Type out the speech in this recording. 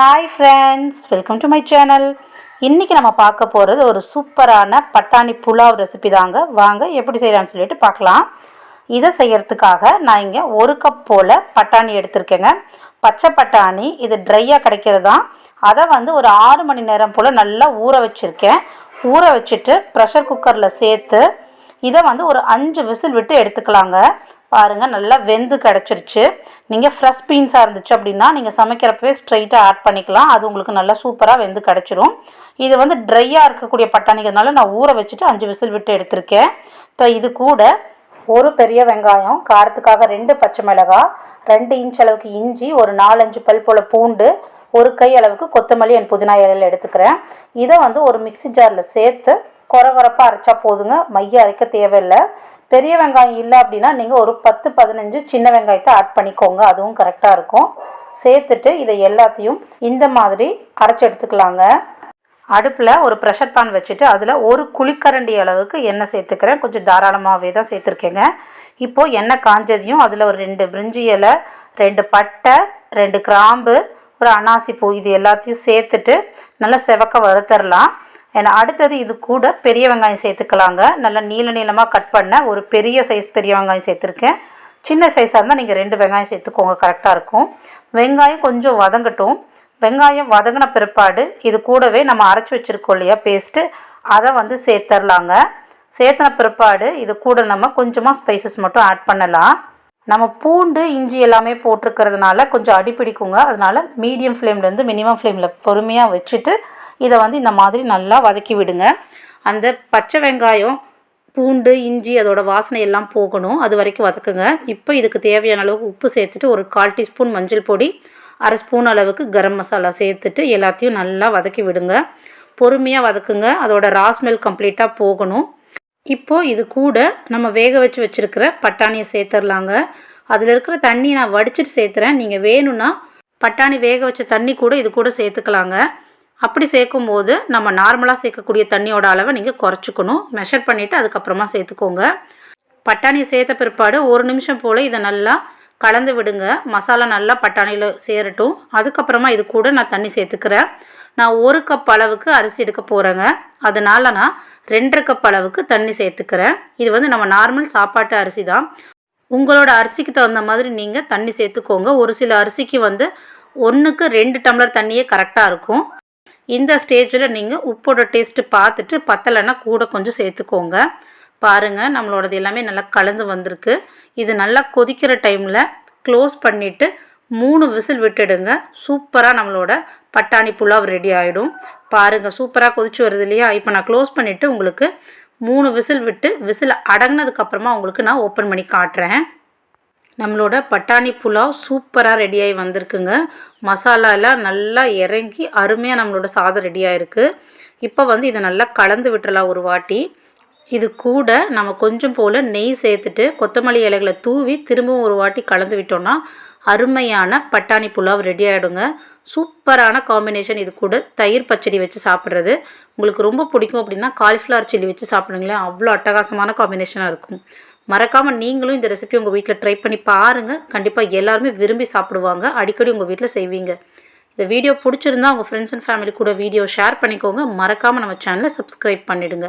Hi friends welcome to my channel இன்றைக்கி நம்ம பார்க்க போகிறது ஒரு சூப்பரான பட்டாணி புலாவ் ரெசிபி தாங்க. வாங்க எப்படி செய்கிறான்னு சொல்லிட்டு பார்க்கலாம். இதை செய்கிறதுக்காக நான் இங்கே ஒரு கப் போல் பட்டாணி எடுத்திருக்கேங்க. பச்சை பட்டாணி இது ட்ரையாக கிடைக்கிறது? தான் அதை வந்து ஒரு ஆறு மணி நேரம் போல் நல்லா ஊற வச்சுருக்கேன். ஊற வச்சுட்டு ப்ரெஷர் குக்கரில் சேர்த்து இதை வந்து ஒரு அஞ்சு விசில் விட்டு எடுத்துக்கலாங்க. பாருங்கள் நல்லா வெந்து கிடச்சிருச்சு. நீங்கள் ஃப்ரெஷ் பீன்ஸாக இருந்துச்சு அப்படின்னா நீங்கள் சமைக்கிறப்பவே ஸ்ட்ரைட்டாக ஆட் பண்ணிக்கலாம். அது உங்களுக்கு நல்லா சூப்பராக வெந்து கிடச்சிரும். இது வந்து ட்ரையாக இருக்கக்கூடிய பட்டாணிக்கிறதுனால நான் ஊற வச்சுட்டு அஞ்சு விசில் விட்டு எடுத்திருக்கேன். இப்போ இது கூட ஒரு பெரிய வெங்காயம் காரத்துக்காக ரெண்டு பச்சை மிளகாய் ரெண்டு இன்ச் அளவுக்கு இஞ்சி ஒரு நாலஞ்சு பல் போல் பூண்டு ஒரு கை அளவுக்கு கொத்தமல்லி அண்ட் புதினா இலையில் எடுத்துக்கிறேன். இதை வந்து ஒரு மிக்சி ஜாரில் சேர்த்து குறை குறைப்பாக அரைச்சா போதுங்க. மைய அரைக்க தேவையில்லை. பெரிய வெங்காயம் இல்லை அப்படின்னா நீங்கள் ஒரு பத்து பதினஞ்சு சின்ன வெங்காயத்தை ஆட் பண்ணிக்கோங்க. அதுவும் கரெக்டாக இருக்கும். சேர்த்துட்டு இதை எல்லாத்தையும் இந்த மாதிரி அரைச்சி எடுத்துக்கலாங்க. அடுப்பில் ஒரு ப்ரெஷர் பான் வச்சுட்டு அதில் ஒரு குழிக்கரண்டி அளவுக்கு எண்ணெய் சேர்த்துக்கிறேன். கொஞ்சம் தாராளமாகவே தான் சேர்த்துருக்கேங்க. இப்போது எண்ணெய் காஞ்சதையும் அதில் ஒரு ரெண்டு பிரிஞ்சி இலை ரெண்டு பட்டை ரெண்டு கிராம்பு ஒரு அனாசி பூ இது எல்லாத்தையும் சேர்த்துட்டு நல்லா செவக்க வறுத்தரலாம். ஏன்னா அடுத்தது இது கூட பெரிய வெங்காயம் சேர்த்துக்கலாங்க. நல்லா நீள நீளமாக கட் பண்ண ஒரு பெரிய சைஸ் பெரிய வெங்காயம் சேர்த்துருக்கேன். சின்ன சைஸாக இருந்தால் நீங்கள் ரெண்டு வெங்காயம் சேர்த்துக்கோங்க கரெக்டாக இருக்கும். வெங்காயம் கொஞ்சம் வதங்கட்டும். வெங்காயம் வதங்கின பிற்பாடு இது கூடவே நம்ம அரைச்சி வச்சுருக்கோம் இல்லையா பேஸ்ட்டு அதை வந்து சேர்த்துர்லாங்க. சேர்த்துன பிற்பாடு இது கூட நம்ம கொஞ்சமாக ஸ்பைசஸ் மட்டும் ஆட் பண்ணலாம். நம்ம பூண்டு இஞ்சி எல்லாமே போட்டிருக்கிறதுனால கொஞ்சம் அடி பிடிக்குங்க அதனால் மீடியம் ஃப்ளேம்லேருந்து மினிமம் ஃப்ளேமில் பொறுமையாக வச்சுட்டு இதை வந்து இந்த மாதிரி நல்லா வதக்கி விடுங்க. அந்த பச்சை வெங்காயம் பூண்டு இஞ்சி அதோட வாசனை எல்லாம் போகணும். அது வரைக்கும் வதக்குங்க. இப்போ இதுக்கு தேவையான அளவுக்கு உப்பு சேர்த்துட்டு ஒரு கால் டீஸ்பூன் மஞ்சள் பொடி அரை ஸ்பூன் அளவுக்கு கரம் மசாலா சேர்த்துட்டு எல்லாத்தையும் நல்லா வதக்கி விடுங்க. பொறுமையாக வதக்குங்க. அதோட ராஸ்மெல் கம்ப்ளீட்டாக போகணும். இப்போது இது கூட நம்ம வேக வச்சு வச்சுருக்கிற பட்டாணியை சேர்த்துடலாங்க அதில் இருக்கிற தண்ணியை நான் வடிச்சிட்டு சேர்த்துறேன். நீங்கள் வேணும்னா பட்டாணி வேக வச்ச தண்ணி கூட இது கூட சேர்த்துக்கலாங்க. அப்படி சேர்க்கும் போது நம்ம நார்மலாக சேர்க்கக்கூடிய தண்ணியோட அளவை நீங்கள் குறைச்சிக்கணும். மெஷர் பண்ணிவிட்டு அதுக்கப்புறமா சேர்த்துக்கோங்க. பட்டாணி சேர்த்த பிற்பாடு ஒரு நிமிஷம் போல் இதை நல்லா கலந்து விடுங்க. மசாலா நல்லா பட்டாணியில் சேரட்டும். அதுக்கப்புறமா இது கூட நான் தண்ணி சேர்த்துக்கிறேன். நான் ஒரு கப் அளவுக்கு அரிசி எடுக்க போகிறேங்க அதனால் நான் ரெண்டரை கப் அளவுக்கு தண்ணி சேர்த்துக்கிறேன். இது வந்து நம்ம நார்மல் சாப்பாட்டு அரிசி தான். உங்களோட அரிசிக்கு தகுந்த மாதிரி நீங்கள் தண்ணி சேர்த்துக்கோங்க. ஒரு சில அரிசிக்கு வந்து ஒன்றுக்கு ரெண்டு டம்ளர் தண்ணியே கரெக்டாக இருக்கும். இந்த ஸ்டேஜில் நீங்கள் உப்போட டேஸ்ட்டு பார்த்துட்டு பத்தலைன்னா கூட கொஞ்சம் சேர்த்துக்கோங்க. பாருங்கள் நம்மளோடது எல்லாமே நல்லா கலந்து வந்திருக்கு. இது நல்லா கொதிக்கிற டைமில் க்ளோஸ் பண்ணிவிட்டு மூணு விசில் விட்டுடுங்க. சூப்பராக நம்மளோட பட்டாணி புலாவ் ரெடி ஆகிடும் பாருங்கள் சூப்பராக கொதிச்சு வருது இல்லையா? இப்போ நான் க்ளோஸ் பண்ணிவிட்டு உங்களுக்கு மூணு விசில் விட்டு விசில் அடங்கினதுக்கப்புறமா உங்களுக்கு நான் ஓப்பன் பண்ணி காட்டுறேன். நம்மளோட பட்டாணி புலாவ் சூப்பராக ரெடியாகி வந்திருக்குங்க. மசாலாலாம் நல்லா இறங்கி அருமையாக நம்மளோட சாதம் ரெடியாக இருக்குது இப்போ வந்து இதை நல்லா கலந்து விட்டுறலாம் ஒரு வாட்டி. இது கூட நம்ம கொஞ்சம் போல் நெய் சேர்த்துட்டு கொத்தமல்லி இலைகளை தூவி திரும்பவும் ஒரு வாட்டி கலந்து விட்டோம்னா அருமையான பட்டாணி புலாவ் ரெடி ஆகிடுங்க சூப்பரான காம்பினேஷன் இது கூட தயிர் பச்சடி வச்சு சாப்பிட்றது. உங்களுக்கு ரொம்ப பிடிக்கும் அப்படின்னா காலிஃப்ளவர் சில்லி வச்சு சாப்பிடுங்களேன். அவ்வளோ அட்டகாசமான காம்பினேஷனாக இருக்கும். மறக்காமல் நீங்களும் இந்த ரெசிபி உங்கள் வீட்டில் ட்ரை பண்ணி பாருங்கள் கண்டிப்பாக எல்லாருமே விரும்பி சாப்பிடுவாங்க. அடிக்கடி உங்கள் வீட்டில் செய்வீங்க. இந்த வீடியோ பிடிச்சிருந்தா உங்கள் ஃப்ரெண்ட்ஸ் அண்ட் ஃபேமிலி கூட வீடியோ ஷேர் பண்ணிக்கோங்க. மறக்காமல் நம்ம சேனலை சப்ஸ்கிரைப் பண்ணிவிடுங்க